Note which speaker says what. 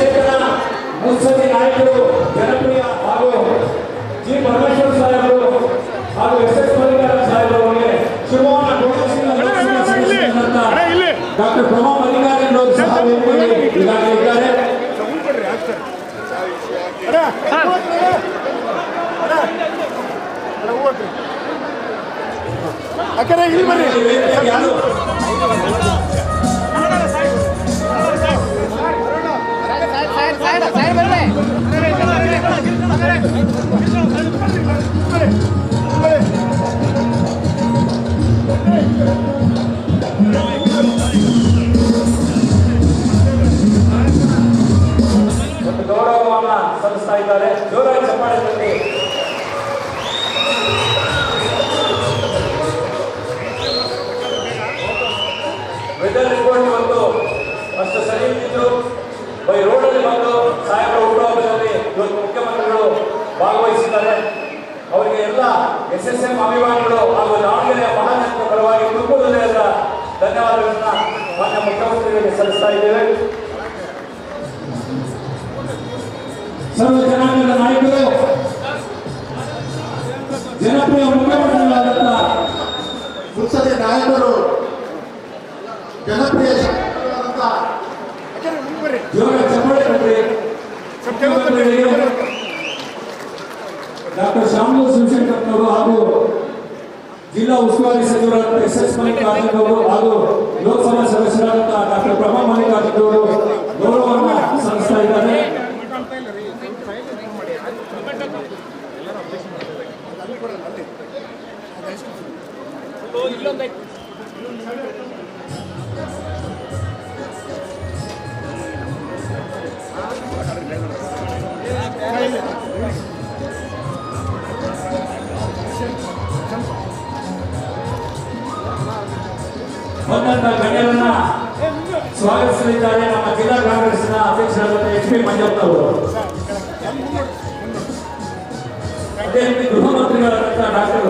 Speaker 1: ಚೇತನ ಮುತ್ಸದಿ ನಾಯಕರು ಜನಪ್ರಿಯ ಹಾಗೂ ಜಿ ಪರಮೇಶ್ವರ ಸಾಹೇಬರು ಹಾಗೂ ಎಸ್ ಎಸ್ ಮಲ್ಲಿಕಾರ್ಜುನ ಸಾಹೇಬರು ಅವರಿಗೆ ಶಿವಮೊಗ್ಗ ಡಾಕ್ಟರ್ ಪ್ರಮಾ ಮಲ್ಲಿಕಾರ್ಜುನ ಅವರು ಸಹ ವೇದಿಕೆಯಲ್ಲಿ ಈಗಾಗಲೇ ಇದ್ದಾರೆ.
Speaker 2: ಅಕ್ಕರೆ ಇಲ್ಲಿ ಬರ್ರಿ.
Speaker 1: ಯಾರು? ಗೌರವವನ್ನ ಸಲ್ಲಿಸ್ತಾ ಇದ್ದಾರೆ. ಜೋರಾಗಿ ಚಪ್ಪಾಳೆಯಲ್ಲಿ ಭಾಗವಹಿಸಿದ್ದಾರೆ. ಅವರಿಗೆ ಎಲ್ಲ ಎಸ್ ಎಸ್ ಎಂ ಅಭಿಮಾನಿಗಳು ಹಾಗೂ ದಾವಣಗೆರೆಯ ಮಹಾನಗರ ಪರವಾಗಿ ಕುಟುಂಬದಲ್ಲೆಲ್ಲ ಧನ್ಯವಾದಗಳನ್ನ ಮಾನ್ಯ ಮುಖ್ಯಮಂತ್ರಿಗಳಿಗೆ ಸಲ್ಲಿಸ್ತಾ ಇದ್ದೇವೆ. ಸರ್ವ ಜನಾಂಗದ ನಾಯಕರು ಜನಪ್ರಿಯ ಮುಖ್ಯಮಂತ್ರಿಗಳಾದಂತಹ
Speaker 3: ಮುತ್ಸದಿ ನಾಯಕರು ಜನಪ್ರಿಯ ಶಾಸಕರಾದಂಥ
Speaker 2: ಅಕ್ಕರೆ ಇಲ್ಲಿ
Speaker 1: ಶಿವಶಂಕರ್ನವರು ಹಾಗೂ ಜಿಲ್ಲಾ ಉಸ್ತುವಾರಿ ಸಚಿವರಾದ ಎಸ್ ಎಸ್ ಮಲ್ಲಿಕಾರ್ಜುನ್ ಅವರು ಹಾಗೂ ಲೋಕಸಭಾ ಸದಸ್ಯರಾದಂತಹ ಡಾಕ್ಟರ್ ಪ್ರಭಾ ಮಲ್ಲಿಕಾರ್ಜುನ್ ಅವರು ಗೌರವವನ್ನು ಸಲ್ಲಿಸ್ತಾ ಇದ್ದಾರೆ. ಬಂದಂತ ಗಣ್ಯರನ್ನ ಸ್ವಾಗತಿಸಲಿದ್ದಾರೆ. ನಮ್ಮ ಜಿಲ್ಲಾ ಕಾಂಗ್ರೆಸ್ನ ಅಧ್ಯಕ್ಷರಾದ ಎಚ್ ಪಿ ಮಂಜಪ್ಪ ಅವರು. ಅದೇ ರೀತಿ ಗೃಹ ಮಂತ್ರಿಗಳಾದಂತಹ ಡಾಕ್ಟರ್